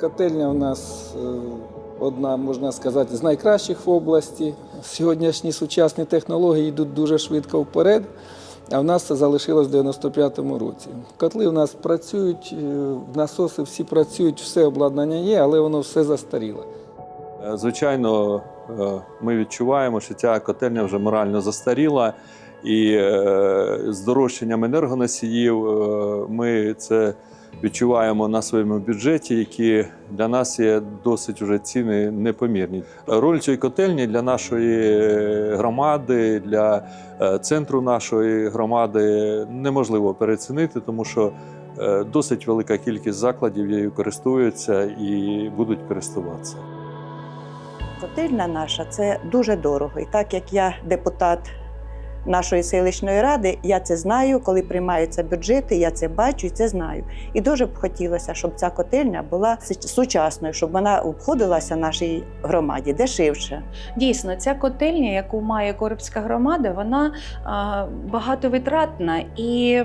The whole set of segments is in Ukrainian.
Котельня у нас е, одна, можна сказати, з найкращих в області. Сьогоднішні сучасні технології йдуть дуже швидко вперед, а в нас це залишилось в 95-му році. Котли у нас працюють, е, насоси всі працюють, все обладнання є, але воно все застаріло. Е, Звичайно, ми відчуваємо, що ця котельня вже морально застаріла, і е, з дорожчанням енергоносіїв е, ми це відчуваємо на своєму бюджеті, які для нас є досить вже ціни непомірні. Роль цієї котельні для нашої громади, для е, центру нашої громади неможливо переоцінити, тому що досить велика кількість закладів нею користуються і будуть користуватися. Котельна наша це дуже дорого. І так як я депутат нашої селищної ради, я це знаю, коли приймаються бюджети, я це бачу і це знаю. І дуже б хотілося, щоб ця котельня була сучасною, щоб вона обходилася нашій громаді дешевше. Дійсно, ця котельня, яку має Коробська громада, вона багатовитратна і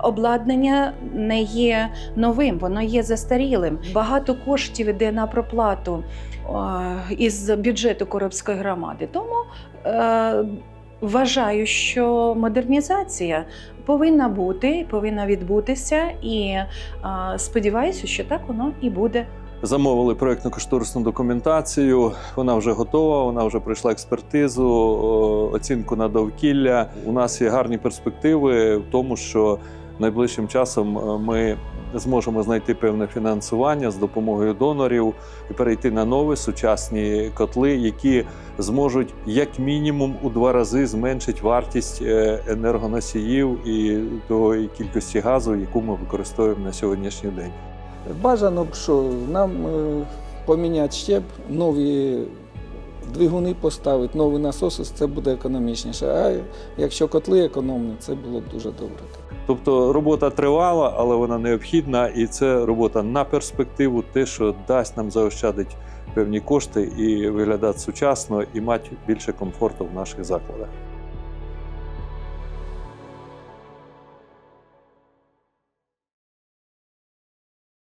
обладнання не є новим, воно є застарілим. Багато коштів йде на проплату із бюджету Коробської громади. Тому е, вважаю, що модернізація повинна бути, повинна відбутися, і сподіваюся, що так воно і буде. Замовили проєктно-кошторисну документацію. Вона вже готова, вона вже пройшла експертизу, оцінку на довкілля. У нас є гарні перспективи в тому, що найближчим часом е, ми зможемо знайти певне фінансування з допомогою донорів і перейти на нові сучасні котли, які зможуть як мінімум у два рази зменшити вартість е, енергоносіїв і тої кількості газу, яку ми використовуємо на сьогоднішній день. Бажано б, що нам е, поміняти ще нові двигуни поставити, нові насоси, це буде економічніше. А якщо котли економні, це було б дуже добре. Тобто робота тривала, але вона необхідна, і це робота на перспективу, те, що дасть нам заощадити певні кошти і виглядати сучасно, і мати більше комфорту в наших закладах.